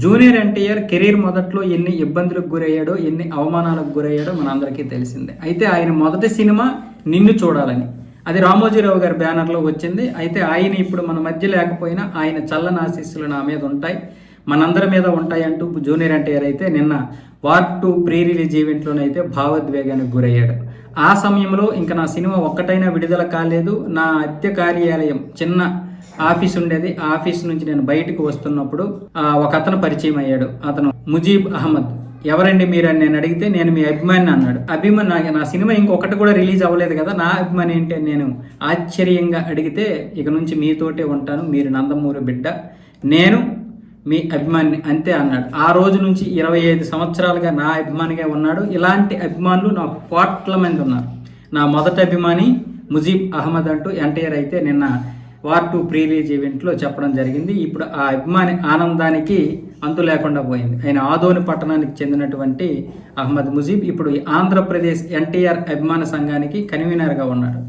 Junior NTR career మొదట్లో ఎన్ని ఇబ్బందులకు గురయ్యాడో ఎన్ని అవమానాలకు గురయ్యాడో మనందరికీ తెలిసిందే. అయితే ఆయన మొదటి సినిమా నిన్ను చూడాలని. అది రామోజీరావు గారి బ్యానర్లో వచ్చింది. అయితే ఆయన ఇప్పుడు మన మధ్య లేకపోయినా ఆయన చల్లని ఆశీస్సులు నా మీద ఉంటాయి. మనందరి మీద ఉంటాయి అంటూ జూనియర్ ఎన్టీఆర్ అయితే నిన్న వార్ టూ ప్రీ రిలీజ్ ఈవెంట్లోనైతే భావోద్వేగానికి గురయ్యాడు. ఆ సమయంలో ఇంకా నా సినిమా ఒక్కటైనా విడుదల కాలేదు. నా అత్య కార్యాలయం చిన్న ఆఫీస్ ఉండేది. ఆఫీస్ నుంచి నేను బయటకు వస్తున్నప్పుడు ఒక అతను పరిచయం అయ్యాడు. అతను ముజీబ్ అహ్మద్. ఎవరండి మీరు అని నేను అడిగితే నేను మీ అభిమాని అన్నాడు. అభిమాని నా నా సినిమా ఇంకొకటి కూడా రిలీజ్ అవ్వలేదు కదా నా అభిమాని ఏంటి అని నేను ఆశ్చర్యంగా అడిగితే ఇక నుంచి మీతోటే ఉంటాను మీరు నందమూరి బిడ్డ నేను మీ అభిమాని అంతే అన్నాడు. ఆ రోజు నుంచి ఇరవై ఐదు సంవత్సరాలుగా నా అభిమానిగా ఉన్నాడు. ఇలాంటి అభిమానులు నాకు కోట్ల మంది ఉన్నారు. నా మొదటి అభిమాని ముజీబ్ అహ్మద్ అంటూ ఎన్టీఆర్ అయితే నిన్న వార్ టూ ప్రీ రిలీజ్ ఈవెంట్లో చెప్పడం జరిగింది. ఇప్పుడు ఆ అభిమాని ఆనందానికి అంతు లేకుండా పోయింది. ఆయన ఆదోని పట్టణానికి చెందినటువంటి అహ్మద్ ముజీబ్ ఇప్పుడు ఆంధ్రప్రదేశ్ ఎన్టీఆర్ అభిమాన సంఘానికి కన్వీనర్గా ఉన్నాడు.